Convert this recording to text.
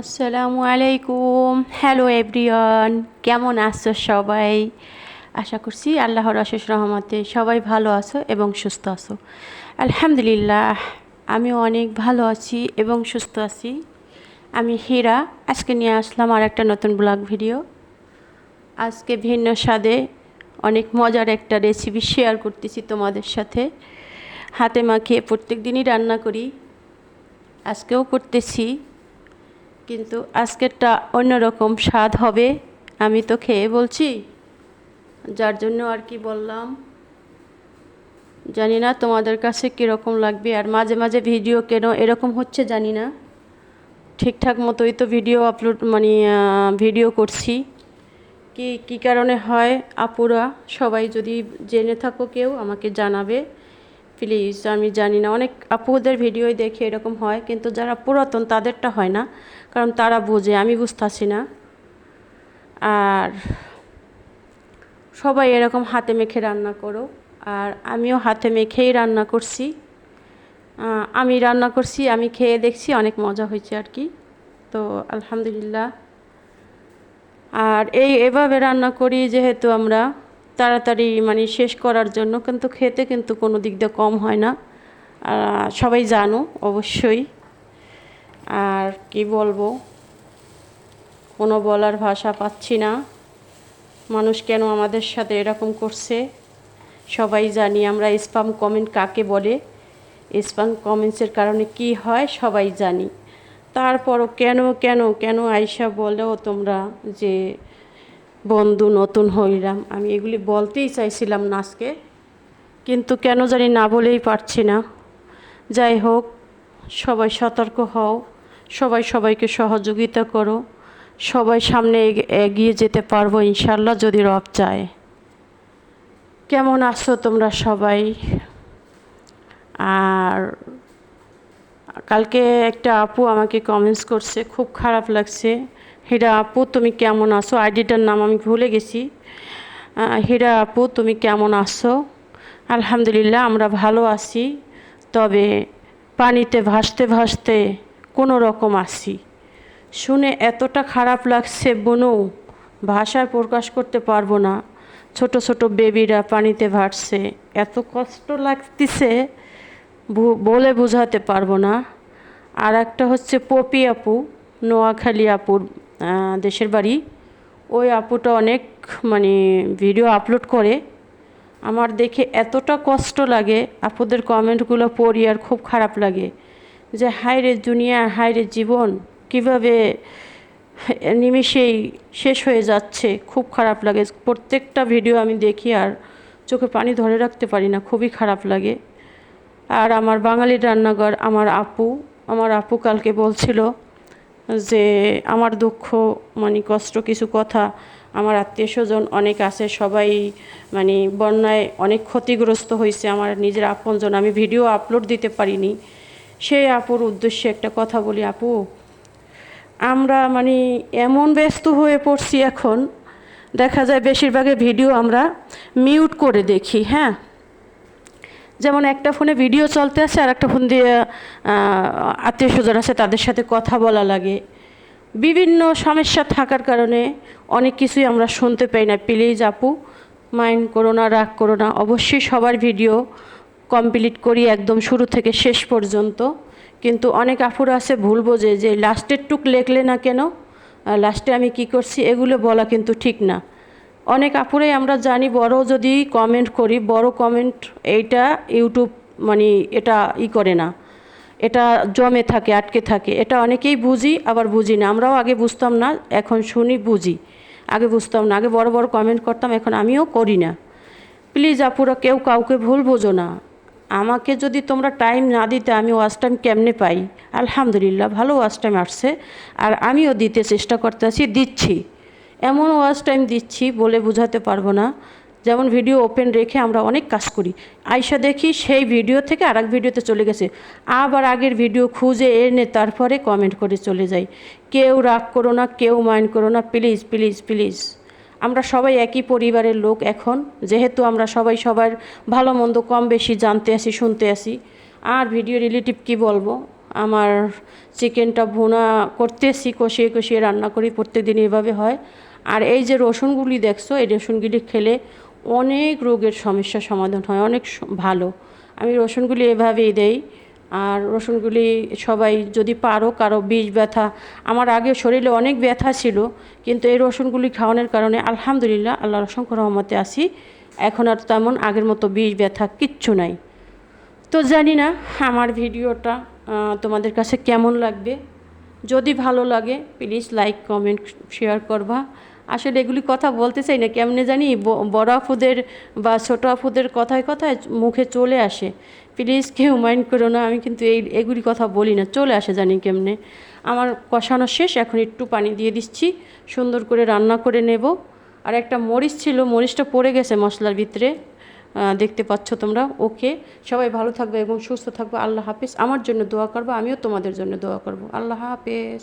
আসসালামু আলাইকুম। Hello everyone কেমন আছো সবাই? আশা করছি আল্লাহর অশেষ রহমতে সবাই ভালো আছো এবং সুস্থ আছো। আলহামদুলিল্লাহ আমি অনেক ভালো আছি এবং সুস্থ আছি। আমি হীরা। আজকে নিয়ে আসলাম আর একটা নতুন ব্লগ ভিডিও। আজকে ভিন্ন স্বাদে অনেক মজার একটা রেসিপি শেয়ার করতেছি তোমাদের সাথে। হাতে মাখিয়ে প্রত্যেক দিনই রান্না করি। আজকেও করতেছি। কিন্তু আজকেরটা অন্যরকম স্বাদ হবে, আমি তো খেয়ে বলছি। যার জন্য আর কি বললাম, জানি না তোমাদের কাছে কীরকম লাগবে আর মাঝে মাঝে ভিডিও কেন এরকম হচ্ছে জানি না। ঠিকঠাক মতোই তো ভিডিও আপলোড মানে ভিডিও করছি। কি, কী কারণে হয় আপুরা? সবাই যদি জেনে থাকো কেউ, আমাকে জানাবে। প্লিজ আমি জানি না, অনেক আপুদের ভিডিওই দেখে এরকম হয়, কিন্তু যারা পুরাতন তাদেরটা হয় না, কারণ তারা বোঝে, আমি বুঝতেছি না। আর সবাই এরকম হাতে মেখে রান্না করো, আর আমিও হাতে মেখেই রান্না করছি। আমি রান্না করছি, আমি খেয়ে দেখছি, অনেক মজা হয়েছে আর কি। তো আলহামদুলিল্লাহ। আর এই এভাবে রান্না করি, যেহেতু আমরা তাড়াতাড়ি মানে শেষ করার জন্য, কিন্তু খেতে কিন্তু কোনো দিক দিয়ে কম হয় না। সবাই জানো, অবশ্যই। আর কি বলব? কোনো বলার ভাষা পাচ্ছি না। মানুষ কেন আমাদের সাথে এরকম করছে? সবাই জানি আমরা স্পাম কমেন্ট কাকে বলে। স্পাম কমেন্টসের কারণে কি হয়, সবাই জানি। তারপরও কেন কেন কেন আয়সা বলেও তোমরা যে বন্ধু, নতুন হইলাম। আমি এগুলি বলতেই চাইছিলাম নাচকে, কিন্তু কেন জানি না বলেই পারছি না। যাই হোক, সবাই সতর্ক হও, সবাই সবাইকে সহযোগিতা করো, সবাই সামনে এগিয়ে যেতে পারব ইনশাল্লাহ যদি রব চায়। কেমন আছো তোমরা সবাই? আর কালকে একটা আপু আমাকে কমেন্টস করছে, খুব খারাপ লাগছে। হীরা আপু, তুমি কেমন আছো? আইডিটার নাম আমি ভুলে গেছি। হীরা আপু, তুমি কেমন আছো? আলহামদুলিল্লাহ, আমরা ভালো আছি। তবে পানিতে ভাসতে ভাসতে কোনো রকম আসি শুনে এতটা খারাপ লাগছে বনু, ভাষায় প্রকাশ করতে পারব না। ছোট ছোট বেবিরা পানিতে ভাসছে। এত কষ্ট লাগতেছে বলে বোঝাতে পারব না। আর একটা হচ্ছে পপি আপু, নোয়াখালী আপুর দেশের বাড়ি। ওই আপুটা অনেক মানে ভিডিও আপলোড করে। আমার দেখে এতটা কষ্ট লাগে আপুদের কমেন্টগুলো পড়ি আর খুব খারাপ লাগে। যে হায়রে দুনিয়া হায়রে জীবন, কীভাবে নিমিষেই শেষ হয়ে যাচ্ছে? খুব খারাপ লাগে। প্রত্যেকটা ভিডিও আমি দেখি আর চোখে পানি ধরে রাখতে পারি না, খুবই খারাপ লাগে। আর আমার বাঙালির রান্নাঘর, আমার আপু আমার আপু কালকে বলছিল যে আমার দুঃখ মানে কষ্ট কিছু কথা আমার আত্মীয় স্বজন অনেক আছে, সবাই মানে বন্যায় অনেক ক্ষতিগ্রস্ত হয়েছে আমার নিজের আপনজন। আমি ভিডিও আপলোড দিতে পারিনি। সেই আপুর উদ্দেশ্যে একটা কথা বলি, আপু, আমরা মানে এমন ব্যস্ত হয়ে পড়ছি এখন, দেখা যায় বেশিরভাগে ভিডিও আমরা মিউট করে দেখি হ্যাঁ? যেমন একটা ফোনে ভিডিও চলতে আছে আর একটা ফোন দিয়ে আত্মীয় স্বজন আছে তাদের সাথে কথা বলা লাগে। বিভিন্ন সমস্যা থাকার কারণে অনেক কিছুই আমরা শুনতে পাই না। প্লিজ আপু, মাইন্ড করো না, রাগ করো না। অবশ্যই সবার ভিডিও কমপ্লিট করি একদম শুরু থেকে শেষ পর্যন্ত। কিন্তু অনেক আফুর আছে, ভুল বোঝে যে, লাস্টের টুক লেখলে না কেন? লাস্টে আমি কি করছি? এগুলো বলা কিন্তু ঠিক না। অনেক আপুরাই আমরা জানি, বড় যদি কমেন্ট করি, বড় কমেন্ট এইটা ইউটিউব মানে এটা ই করে না। এটা জমে থাকে, আটকে থাকে। এটা অনেকেই বুঝি, আবার বুঝি না। আমরাও আগে বুঝতাম না, এখন শুনি, বুঝি। আগে বুঝতাম না, আগে বড় বড় কমেন্ট করতাম, এখন আমিও করি না। প্লিজ আপুরা, কেউ কাউকে ভুল বোঝো না। আমাকে যদি তোমরা টাইম না দিতে, আমি ওয়াচ টাইম কেমনে পাই? আলহামদুলিল্লাহ, ভালো ওয়াচ টাইম আসছে। আর আমিও দিতে চেষ্টা করতে আছি দিচ্ছি। এমন ওয়াচ টাইম দিচ্ছি বলে বোঝাতে পারব না। যেমন ভিডিও ওপেন রেখে আমরা অনেক কাজ করি। আইসা দেখি সেই ভিডিও থেকে আর ভিডিওতে চলে গেছে। আবার আগের ভিডিও খুঁজে এনে তারপরে কমেন্ট করে চলে যাই। কেউ রাগ করো না, কেউ মাইন্ড করো না প্লিজ প্লিজ প্লিজ আমরা সবাই একই পরিবারের লোক এখন। যেহেতু আমরা সবাই সবার ভালো মন্দ কম বেশি জানতে আসি, শুনতে আসি। আর ভিডিও রিলেটিভ কি বলব? আমার চিকেনটা ভুনা করতেছি কষিয়ে কষিয়ে রান্না করি, প্রত্যেকদিন এভাবে হয়। আর এই যে রসুনগুলি দেখছ, এই রসুনগুলি খেলে অনেক রোগের সমস্যার সমাধান হয়, অনেক ভালো। আমি রসুনগুলি এভাবেই দেই। আর রসুনগুলি সবাই যদি পারো, কারও বিষ ব্যথা, আমার আগে শরীরে অনেক ব্যথা ছিল, কিন্তু এই রসুনগুলি খাওয়ানোর কারণে আলহামদুলিল্লাহ, আল্লাহর অসংখ্য রহমতে আসি এখন আর তেমন আগের মতো বিষ ব্যথা কিচ্ছু নাই। তো জানি না আমার ভিডিওটা তোমাদের কাছে কেমন লাগবে। যদি ভালো লাগে প্লিজ লাইক কমেন্ট শেয়ার করবা। আসলে এগুলি কথা বলতে চাই না, কেমনে জানি বড় আপুদের বা ছোটো আপুদের কথায় কথায় মুখে চলে আসে। প্লিজ কেউ মাইন্ড করো না, আমি কিন্তু এই, এগুলি কথা বলি না, চলে আসে জানি কেমনে। আমার কষানো শেষ, এখন একটু পানি দিয়ে দিচ্ছি, সুন্দর করে রান্না করে নেব। আর একটা মরিচ ছিল, মরিচটা পড়ে গেছে মশলার ভিতরে। দেখতে পাচ্ছ তোমরা, ওকে। সবাই ভালো থাকবে এবং সুস্থ থাকবে, আল্লাহ হাফিজ। আমার জন্য দোয়া করব, আমিও তোমাদের জন্য দোয়া করব। আল্লাহ হাফেজ।